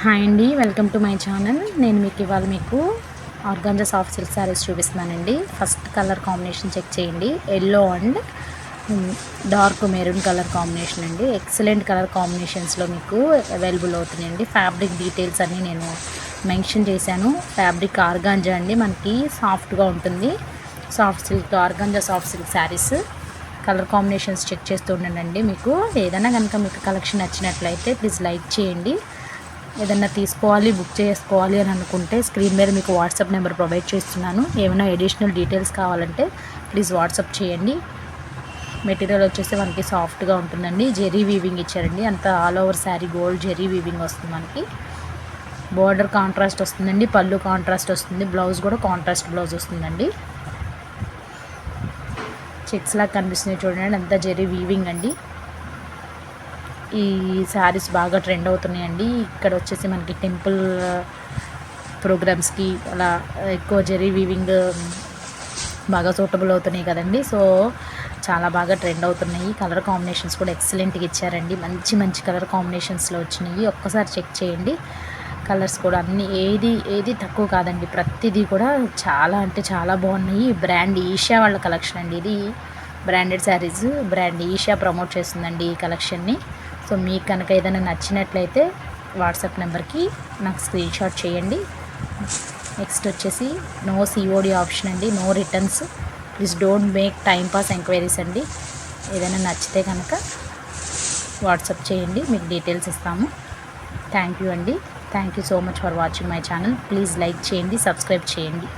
Hi అండి welcome to my channel నేను మీకు ఇవాళ మీకు ఆర్గాంజా సాఫ్ట్ సిల్క్ శారీస్ చూపిస్తున్నానండి. ఫస్ట్ కలర్ కాంబినేషన్ చెక్ చేయండి. Yellow and dark maroon colour combination అండి. ఎక్సలెంట్ కలర్ కాంబినేషన్స్లో మీకు అవైలబుల్ అవుతున్నాయండి. ఫ్యాబ్రిక్ డీటెయిల్స్ అన్నీ నేను మెన్షన్ చేశాను. ఫ్యాబ్రిక్ ఆర్గాంజా అండి మనకి సాఫ్ట్గా ఉంటుంది. Soft silk organza soft silk saris colour combinations check చేస్తూ ఉండండి. మీకు ఏదైనా కనుక మీకు కలెక్షన్ నచ్చినట్లయితే ప్లీజ్ లైక్ చేయండి. ఏదన్నా తీసుకోవాలి బుక్ చేసుకోవాలి అని అనుకుంటే స్క్రీన్ మీద మీకు వాట్సాప్ నెంబర్ ప్రొవైడ్ చేస్తున్నాను. ఏమైనా అడిషనల్ డీటెయిల్స్ కావాలంటే ప్లీజ్ వాట్సాప్ చేయండి. మెటీరియల్ వచ్చేసి మనకి సాఫ్ట్గా ఉంటుందండి. జెరీ వీవింగ్ ఇచ్చారండి. అంత all over sari gold zari weaving వస్తుంది మనకి. బార్డర్ కాంట్రాస్ట్ వస్తుందండి. పళ్ళు కాంట్రాస్ట్ వస్తుంది. బ్లౌజ్ కూడా కాంట్రాస్ట్ బ్లౌజ్ వస్తుందండి. చెక్స్ లాగా కనిపిస్తున్నాయి చూడండి. అంతా జెరీ వీవింగ్ అండి. ఈ శారీస్ బాగా ట్రెండ్ అవుతున్నాయండి. ఇక్కడ వచ్చేసి మనకి టెంపుల్ ప్రోగ్రామ్స్కి అలా ఎక్కువ జెరీ వీవింగ్ బాగా సూటబుల్ అవుతున్నాయి కదండి. సో చాలా బాగా ట్రెండ్ అవుతున్నాయి. కలర్ కాంబినేషన్స్ కూడా ఎక్సలెంట్గా ఇచ్చారండి. మంచి మంచి కలర్ కాంబినేషన్స్లో వచ్చినాయి. ఒక్కసారి చెక్ చేయండి. కలర్స్ కూడా అన్ని ఏది ఏది తక్కువ కాదండి. ప్రతిదీ కూడా చాలా అంటే చాలా బాగున్నాయి. బ్రాండ్ ఈషా వాళ్ళ కలెక్షన్ అండి ఇది. Branded saris brand Esha promote చేస్తుందండి ఈ కలెక్షన్ని. సో మీకు కనుక ఏదైనా నచ్చినట్లయితే వాట్సాప్ నెంబర్కి నాకు స్క్రీన్ షాట్ చేయండి. నెక్స్ట్ వచ్చేసి నో సిఓడి ఆప్షన్ అండి no returns. Please don't make time pass enquiries అండి. ఏదైనా నచ్చితే కనుక వాట్సాప్ చేయండి మీకు డీటెయిల్స్ ఇస్తాము. థ్యాంక్ యూ అండి. Thank you so much for watching my channel. Please like చేయండి సబ్స్క్రైబ్ చేయండి.